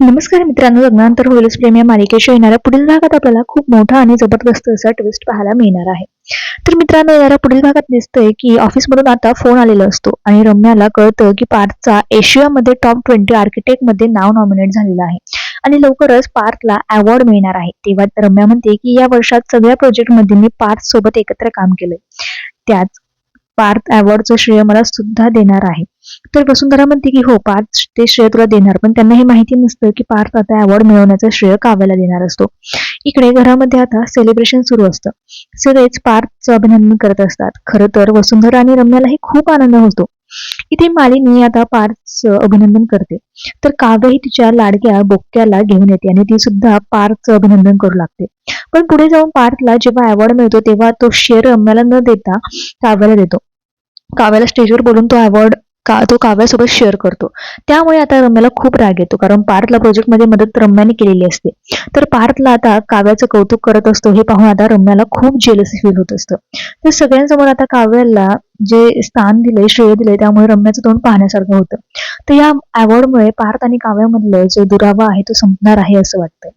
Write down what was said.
नमस्कार मित्रांनो लग्नानंतर होईलच प्रेम या मालिकेच्या येणाऱ्या पुढील भागात आपल्याला खूप मोठा आणि जबरदस्त असा ट्विस्ट पाहायला मिळणार आहे. तर मित्रांनो येणाऱ्या पुढील भागात दिसतंय की ऑफिसमधून आता फोन आलेला असतो आणि रम्याला कळतं की पार्थचा एशियामध्ये टॉप ट्वेंटी आर्किटेक्टमध्ये नाव नॉमिनेट झालेलं आहे. आणि लवकरच पार्थला अवॉर्ड मिळणार आहे. तेव्हा रम्या म्हणते की या वर्षात सगळ्या प्रोजेक्टमध्ये मी पार्थ सोबत एकत्र काम केलंय. त्याच पार्थ अवॉर्डचं श्रेय मला सुद्धा देणार आहे. तर वसुंधरा म्हणते की हो पार्थ ते श्रेय तुला देणार पण त्यांना हे माहिती नसतं की पार्थ आता अवॉर्ड मिळवण्याचं श्रेय काव्याला देणार असतो. इकडे घरामध्ये आता सेलिब्रेशन सुरू असतं. सगळेच पार्थचं अभिनंदन करत असतात. खरं तर वसुंधरा आणि रम्यालाही खूप आनंद होतो. इथे मालिनी आता पार्थचं अभिनंदन करते. तर काव्यही तिच्या लाडक्या बोक्याला घेऊन येते आणि ती सुद्धा पार्थचं अभिनंदन करू लागते. पण पुढे जाऊन पार्थला जेव्हा अवॉर्ड मिळतो तेव्हा तो शेअर रम्याला न देता काव्याला देतो. काव्याला स्टेजवर बोलून तो अवॉर्ड का तो काव्यासोबत शेअर करतो. त्यामुळे आता रम्याला खूप राग येतो कारण पार्थला प्रोजेक्टमध्ये मदत रम्याने केलेली असते. तर पार्थला आता काव्याचं कौतुक करत असतो हे पाहून आता रम्याला खूप जेलसी फील होत असतं. तर सगळ्यांसमोर आता काव्याला जे स्थान दिलंय श्रेय दिलंय त्यामुळे रम्याचं तोंड पाहण्यासारखं होतं. तर या अवॉर्डमुळे पार्थ आणि काव्यामधलं जो दुरावा आहे तो संपणार आहे असं वाटतं